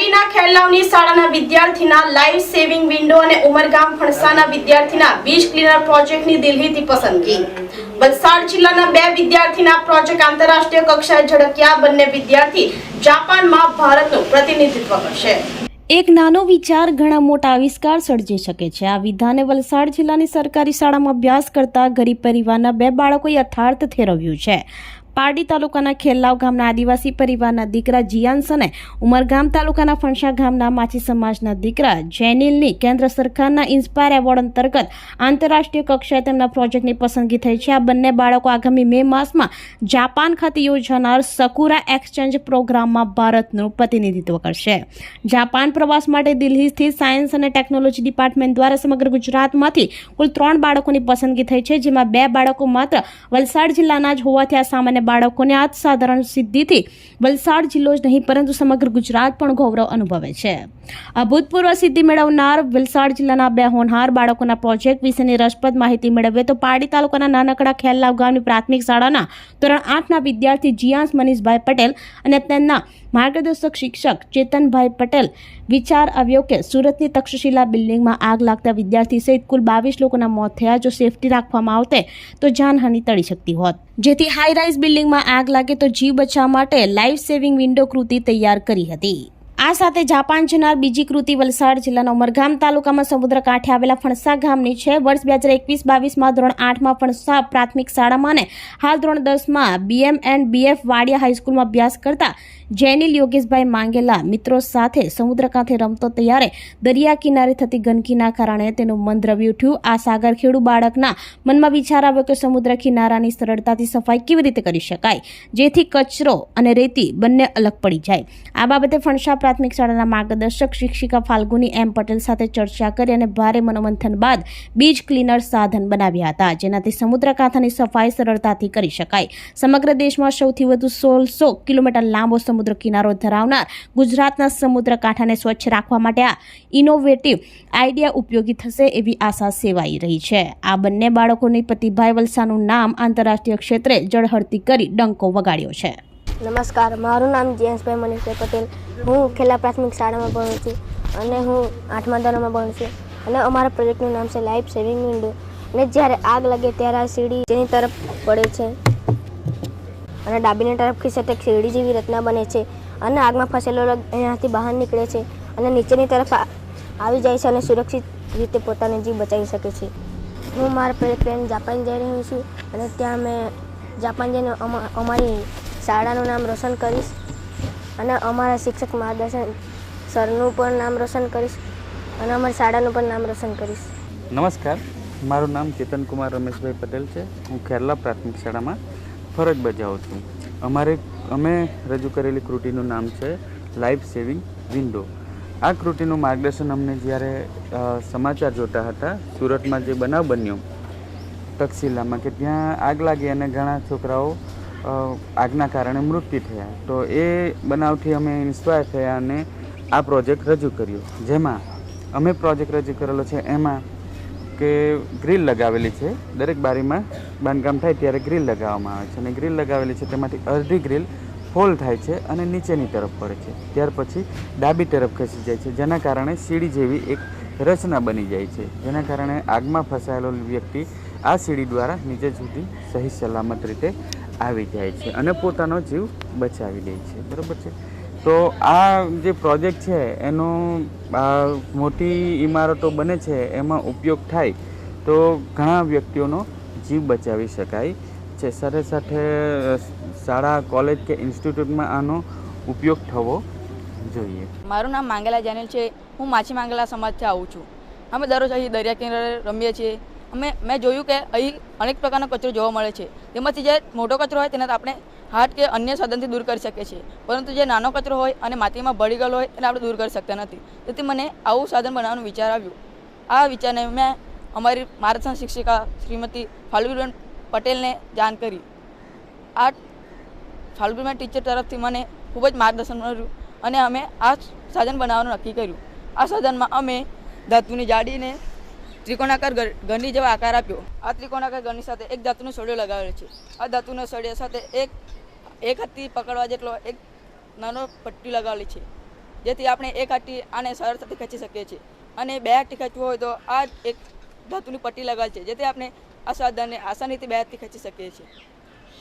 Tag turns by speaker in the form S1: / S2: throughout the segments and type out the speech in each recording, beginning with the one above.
S1: પારડીના ખેરલાવની શાળાના વિદ્યાર્થીના life saving window અને ઉમરગામ ફણસાના વિદ્યાર્થીના બીજ ક્લીનર પ્રોજેક્ટની દિલ્હીથી પસંદગી. વલસાડ જિલ્લાના બે વિદ્યાર્થીના પ્રોજેક્ટ આંતરરાષ્ટ્રીય કક્ષાએ ઝળક્યા બંને વિદ્યાર્થી જાપાનમાં ભારતનું પ્રતિનિધિત્વ કરશે.
S2: એક નાનો વિચાર ઘણા મોટા આવિષ્કાર સર્જી શકે છે. આ વિધાને વલસાડ જિલ્લાની સરકારી શાળામાં અભ્યાસ કરતા ગરીબ પરિવારના બે બાળકોએ યથાર્થ ઠેરવ્યું છે. પારડી તાલુકાના ખેલ્લાવ ગામના આદિવાસી પરિવારના દીકરા જીયાન્સ અને ઉમરગામ તાલુકાના ફણસા ગામના માછી સમાજના દીકરા જેનિલની કેન્દ્ર સરકારના ઇન્સ્પાયર એવોર્ડ અંતર્ગત આંતરરાષ્ટ્રીય કક્ષાએ તેમના પ્રોજેક્ટની પસંદગી થઈ છે. આ બંને બાળકો આગામી મે માસમાં જાપાન ખાતે યોજાનાર સકુરા એક્સચેન્જ પ્રોગ્રામમાં ભારતનું પ્રતિનિધિત્વ કરશે. જાપાન પ્રવાસ માટે દિલ્હી સ્થિત સાયન્સ અને ટેકનોલોજી ડિપાર્ટમેન્ટ દ્વારા સમગ્ર ગુજરાતમાંથી કુલ ત્રણ બાળકોની પસંદગી થઈ છે, જેમાં બે બાળકો માત્ર વલસાડ જિલ્લાના જ હોવાથી આ સામાન્ય બાળકોને આ સાધારણ સિદ્ધિથી વલસાડ જિલ્લો જ નહીં, પરંતુ સમગ્ર ગુજરાત પણ ગૌરવ અનુભવે છે. આ ભૂતપૂર્વ સિદ્ધિ મેળવનાર વલસાડ જિલ્લાના બે હોનહાર બાળકોના પ્રોજેક્ટ વિશેની રસપ્રદ માહિતી મેળવીએ તો પારડી તાલુકાના નાનકડા ખેલ્લાવ ગામની પ્રાથમિક શાળાના ધોરણ આઠના વિદ્યાર્થી જીયાંશ મનીષભાઈ પટેલ અને તેમના માર્ગદર્શક શિક્ષક ચેતનભાઈ પટેલ વિચાર આવ્યો કે સુરતની તક્ષશિલા બિલ્ડિંગમાં આગ લાગતા વિદ્યાર્થી સહિત કુલ બાવીસ લોકોના મોત થયા. જો સેફટી રાખવામાં આવતે તો જાનહાનિ ટળી શકતી હોત. જેથી હાઈ રાઇઝ બિલ્ડિંગમાં આગ લાગે તો જીવ બચાવવા માટે લાઈફ સેવિંગ વિન્ડો કૃતિ તૈયાર કરી હતી. આ સાથે જાપાન જનાર બીજી કૃતિ વલસાડ જિલ્લાના ઉમરગામ તાલુકામાં સમુદ્ર કાંઠે આવેલા ફણસા ગામની છે. વર્ષ બે હજાર એકવીસ બાવીસમાં ધોરણ આઠમાં ફણસા પ્રાથમિક શાળામાં અને હાલ ધોરણ દસમાં બીએમ એન્ડ બીએફ વાડિયા હાઈસ્કૂલમાં અભ્યાસ કરતા જેનિલ યોગેશભાઈ માંગેલા મિત્રો સાથે સમુદ્ર કાંઠે રમતો ત્યારે દરિયા કિનારે થતી ગંદકીના કારણે તેનું મન દ્રવી ઉઠ્યું. આ સાગર ખેડુ બાળકના મનમાં વિચાર આવ્યો કે સમુદ્ર કિનારાની સરળતાથી સફાઈ કેવી રીતે કરી શકાય? જેથી કચરો અને રેતી બંને અલગ પડી જાય. આ બાબતે ફણસા પ્રાથમિક શાળાના માર્ગદર્શક શિક્ષિકા ફાલ્ગુની એમ પટેલ સાથે ચર્ચા કરી અને ભારે મનોમંથન બાદ બીજ ક્લીનર સાધન બનાવ્યા હતા, જેનાથી સમુદ્ર કાંઠાની સફાઈ સરળતાથી કરી શકાય. સમગ્ર દેશમાં સૌથી વધુ સોળસો કિલોમીટર લાંબો સમુદ્ર કિનારો ધરાવનાર ગુજરાતના સમુદ્ર કાંઠાને સ્વચ્છ રાખવા માટે આ ઇનોવેટિવ આઈડિયા ઉપયોગી થશે એવી આશા સેવાઈ રહી છે. આ બંને બાળકોની પ્રતિભાઈ વલસાનું નામ આંતરરાષ્ટ્રીય ક્ષેત્રે જળહળતી કરી ડંકો વગાડ્યો છે.
S3: નમસ્કાર, મારું નામ જયેશભાઈ મનીષભાઈ પટેલ. હું ખેલા પ્રાથમિક શાળામાં ભણું છું અને હું આઠમા ધોરણમાં ભણું છું. અને અમારા પ્રોજેક્ટનું નામ છે લાઈફ સેવિંગ વિન્ડો અને જ્યારે આગ લાગે ત્યારે આ સીડી જેની તરફ પડે છે. અને ડાબીની તરફ ખીસે તે સીડી જેવી રચના બને છે. અને આગમાં ફસેલો એનાથી બહાર નીકળે છે અને નીચેની તરફ આવી જાય છે અને સુરક્ષિત રીતે પોતાનો જીવ બચાવી શકે છે. હું મારા લઈને જાપાન જઈ રહ્યો છું અને ત્યાં મેં જાપાન જઈને અમા- અમારી શાળાનું નામ રોશન કરીશ અને અમારા શિક્ષક માર્ગદર્શન સરનું પણ નામ રોશન કરીશ અને અમારી શાળાનું પણ નામ રોશન કરીશ.
S4: નમસ્કાર, મારું નામ ચેતનકુમાર રમેશભાઈ પટેલ છે. હું ખેરલા પ્રાથમિક શાળામાં ફરજ બજાવું છું. અમારે, અમે રજૂ કરેલી કૃતિનું નામ છે લાઈફ સેવિંગ વિન્ડો આ કૃતિનું માર્ગદર્શન અમને જ્યારે સમાચાર જોતા હતા, સુરતમાં જે બનાવ બન્યો તક્ષશિલામાં કે ત્યાં આગ લાગી અને ઘણા છોકરાઓ આગના કારણે મૃત્યુ થયા. તો એ બનાવથી અમે ઇન્સ્પાયર થયા અને આ પ્રોજેક્ટ રજૂ કર્યો. જેમાં અમે પ્રોજેક્ટ રજૂ કરેલો છે, એમાં કે ગ્રીલ લગાવેલી છે. દરેક બારીમાં બાંધકામ થાય ત્યારે ગ્રીલ લગાવવામાં આવે છે. અને ગ્રીલ લગાવેલી છે તેમાંથી અડધી ગ્રીલ ફોલ થાય છે અને નીચેની તરફ પડે છે. ત્યાર પછી ડાબી તરફ ખસી જાય છે, જેના કારણે સીડી જેવી એક રચના બની જાય છે. જેના કારણે આગમાં ફસાયેલો વ્યક્તિ આ સીડી દ્વારા નીચે સુધી સહી સલામત રીતે આવી જાય છે અને પોતાનો જીવ બચાવી લે છે. બરાબર છે? તો આ જે પ્રોજેક્ટ છે, એનો મોટી ઇમારતો બને છે, એમાં ઉપયોગ થાય તો ઘણા વ્યક્તિઓનો જીવ બચાવી શકાય છે. સાથે સાથે શાળા, કોલેજ કે ઇન્સ્ટિટ્યૂટમાં આનો ઉપયોગ થવો જોઈએ.
S5: મારું નામ માંગેલા જાનેલ છે. હું માછી માંગેલા સમાજથી આવું છું. અમે દરરોજ અહીં દરિયા કિનારે રમીએ છીએ. અમે, મેં જોયું કે અહીં અનેક પ્રકારનો કચરો જોવા મળે છે. તેમાંથી જે મોટો કચરો હોય તેને આપણે હાથ કે અન્ય સાધનથી દૂર કરી શકીએ છીએ. પરંતુ જે નાનો કચરો હોય અને માટીમાં ભળી ગયેલો હોય તેને આપણે દૂર કરી શકતા નથી. તેથી મને આવું સાધન બનાવવાનો વિચાર આવ્યો. આ વિચારને મેં અમારી માર્ગદર્શન શિક્ષિકા શ્રીમતી ફાલ્ગુબેન પટેલને જાણ કરી. આ ફાલ્ગુબેન ટીચર તરફથી મને ખૂબ જ માર્ગદર્શન મળ્યું અને અમે આ સાધન બનાવવાનું નક્કી કર્યું. આ સાધનમાં અમે ધાતુની જાડીને ત્રિકોણાકાર ઘર- ઘરની જેવા આકાર આપ્યો. આ ત્રિકોણાકાર ઘરની સાથે એક ધાતુનો સળિયો લગાવેલો છે. આ ધાતુનો સળિયા સાથે એક એક હાથથી પકડવા જેટલો એક નાનો પટ્ટી લગાવેલી છે. જેથી આપણે એક હાથથી આને સરળતાથી ખેંચી શકીએ છીએ. અને બે હાથથી ખેંચવું હોય તો આ એક ધાતુની પટ્ટી લગાવેલી છે. જેથી આપણે આ સાધનને આસાનીથી બે હાથથી ખેંચી શકીએ છીએ.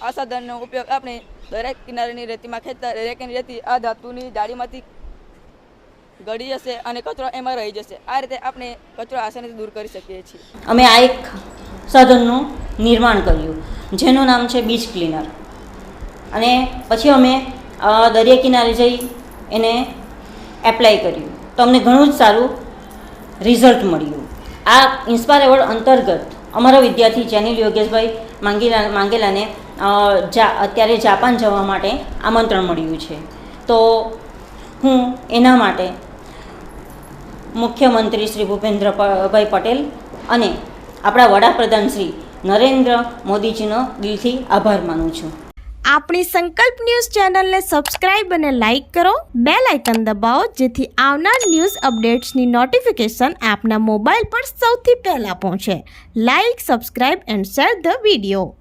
S5: આ સાધનનો ઉપયોગ આપણે દરેક કિનારેની રેતીમાં ખેંચતા, દરેકની રેતી આ ધાતુની જાળીમાંથી ગળી જશે અને કચરો એમાં રહી જશે. આ રીતે આપણે કચરો આસાનીથી દૂર કરી શકીએ છીએ.
S6: અમે આ એક સાધનનું નિર્માણ કર્યું, જેનું નામ છે બીચ ક્લીનર. અને પછી અમે દરિયા કિનારે જઈ એને એપ્લાય કર્યું. તો અમને ઘણું જ સારું રિઝલ્ટ મળ્યું. આ ઇન્સ્પાયર એવોર્ડ અંતર્ગત અમારા વિદ્યાર્થી જેનિલ યોગેશભાઈ માંગેલા, માંગેલાને જા, અત્યારે જાપાન જવા માટે આમંત્રણ મળ્યું છે. તો હું એના માટે મુખ્યમંત્રી શ્રી ભૂપેન્દ્રભાઈ પટેલ અને આપણા વડાપ્રધાન શ્રી નરેન્દ્ર મોદીજીનો દિલથી આભાર માનું છું.
S2: આપણી સંકલ્પ ન્યૂઝ ચેનલને સબસ્ક્રાઇબ અને લાઇક કરો. બે લાઇકન દબાવો, જેથી આવનાર ન્યૂઝ અપડેટ્સની નોટિફિકેશન આપના મોબાઈલ પર સૌથી પહેલાં પહોંચે. Like, subscribe and share the video.